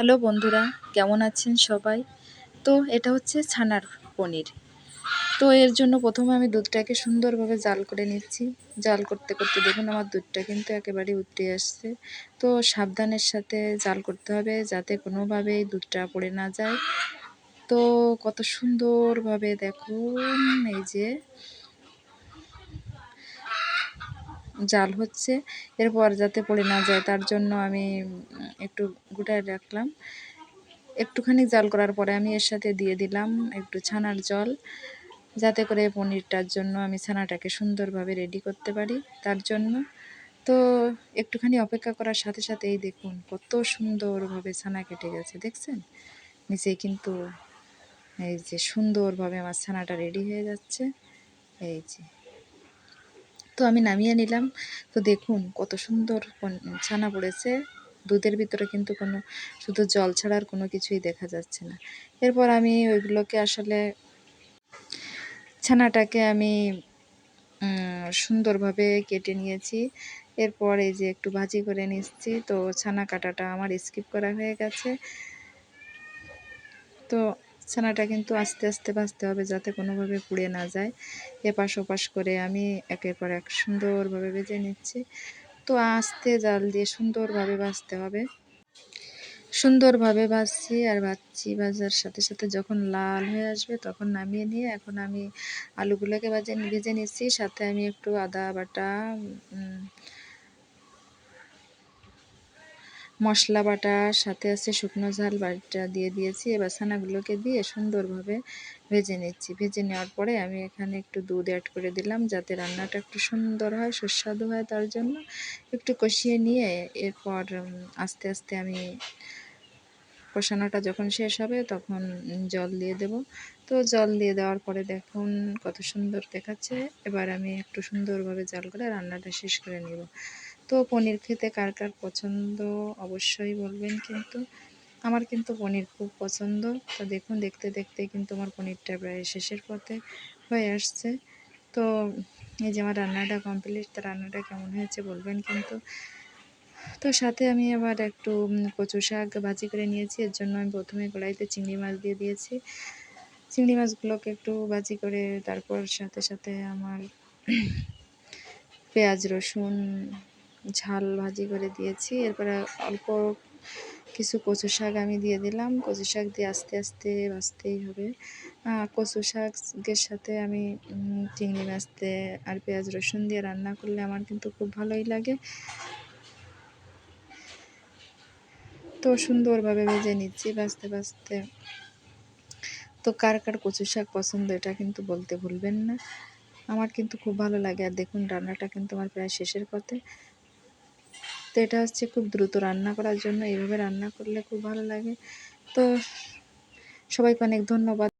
Hello বন্ধুরা, কেমন আছেন সবাই? তো এটা হচ্ছে ছানার পনির। তো এর জন্য প্রথমে আমি দুধটাকে সুন্দরভাবে জাল করে নিচ্ছি। জাল করতে করতে দেখুন আমার দুধটা কিন্তু একেবারে উঠে আসছে। তো সাবধানের সাথে জাল করতে হবে যাতে কোনোভাবেই দুধটা পড়ে না যায়। তো কত সুন্দরভাবে দেখুন, এই যে জাল হচ্ছে। এরপর যাতে পড়ে না যায়, তার জন্য আমি একটু গুটায় রাখলাম। একটুখানি জাল করার পরে আমি এর সাথে দিয়ে দিলাম একটু ছানার জল, যাতে করে পনিরটার জন্য আমি ছানাটাকে সুন্দরভাবে রেডি করতে পারি তার জন্য। তো একটুখানি অপেক্ষা করার সাথে সাথেই দেখুন কত সুন্দরভাবে ছানা কেটে গেছে, দেখছেন? নিচে কিন্তু এই যে সুন্দরভাবে আমার ছানাটা রেডি হয়ে যাচ্ছে। এই যে। তো আমি নামিয়ে নিলাম। তো দেখুন কত সুন্দর ছানা পড়েছে। দুধের ভিতরে কিন্তু কোনো, শুধু জল ছাড়া আর কোনো কিছুই দেখা যাচ্ছে না। এরপর আমি ওইগুলোকে আসলে ছানাটাকে আমি সুন্দরভাবে কেটে নিয়েছি। এরপর এই যে একটু ভাজি করে নিচ্ছি, তো ছানা কাটাটা আমার স্কিপ করা হয়ে গেছে। তো ছানাটা কিন্তু আস্তে আস্তে ভাজতে হবে যাতে কোনোভাবে পুড়ে না যায়। এপাশ ওপাশ করে আমি একের পর এক সুন্দরভাবে ভেজে নিচ্ছি। তো আস্তে জাল দিয়ে সুন্দরভাবে ভাজতে হবে। সুন্দরভাবে ভাজছি আর ভাজছি, ভাজার সাথে সাথে যখন লাল হয়ে আসবে তখন নামিয়ে নিয়ে এখন আমি আলুগুলোকে ভাজে, ভেজে নিচ্ছি। সাথে আমি একটু আদা বাটা মশলা বাটা, সাথে আছে শুকনো ঝাল বাটা দিয়ে দিয়েছি। এবার ছানাগুলোকে দিয়ে সুন্দরভাবে ভেজে নিচ্ছি। ভেজে নেওয়ার পরে আমি এখানে একটু দুধ অ্যাড করে দিলাম যাতে রান্নাটা একটু সুন্দর হয়, সুস্বাদু হয় তার জন্য। একটু কষিয়ে নিয়ে এরপর আস্তে আস্তে আমি কষানোটা যখন শেষ হবে তখন জল দিয়ে দেব। তো জল দিয়ে দেওয়ার পরে দেখুন কত সুন্দর দেখাচ্ছে। এবার আমি একটু সুন্দরভাবে জাল করে রান্নাটা শেষ করে নেব। তো পনির খেতে কার কার পছন্দ? অবশ্যই বলবেন কিন্তু। আমার কিন্তু পনির খুব পছন্দ। তো দেখুন, দেখতে দেখতে কিন্তু আমার পনিরটা প্রায় শেষের পথে হয়ে আসছে। তো এই যে আমার রান্নাটা কমপ্লিট তো রান্নাটা কেমন হয়েছে বলবেন কিন্তু। তো সাথে আমি আবার একটু কচু শাক ভাজি করে নিয়েছি। এর জন্য আমি প্রথমে কড়াইতে চিংড়ি মাছ দিয়ে দিয়েছি। চিংড়ি মাছগুলোকে একটু ভাজি করে তারপর সাথে সাথে আমার পেঁয়াজ, রসুন ঝাল ভাজি করে দিয়েছি। এরপরে অল্প কিছু কচু শাক আমি দিয়ে দিলাম। কচু শাক দিয়ে আস্তে আস্তে ভাজতেই হবে। কচু শাকের সাথে আমি চিংড়ি মাছতে আর পেঁয়াজ রসুন দিয়ে রান্না করলে আমার কিন্তু খুব ভালোই লাগে। তো সুন্দরভাবে ভেজে নিচ্ছি ভাজতে ভাজতে। তো কার কার কচু শাক পছন্দ এটা কিন্তু বলতে ভুলবেন না। আমার কিন্তু খুব ভালো লাগে। আর দেখুন, রান্নাটা কিন্তু আমার প্রায় শেষের পথে। তো এটা হচ্ছে খুব দ্রুত রান্না করার জন্য। এইভাবে রান্না করলে খুব ভালো লাগে। তো সবাইকে অনেক ধন্যবাদ।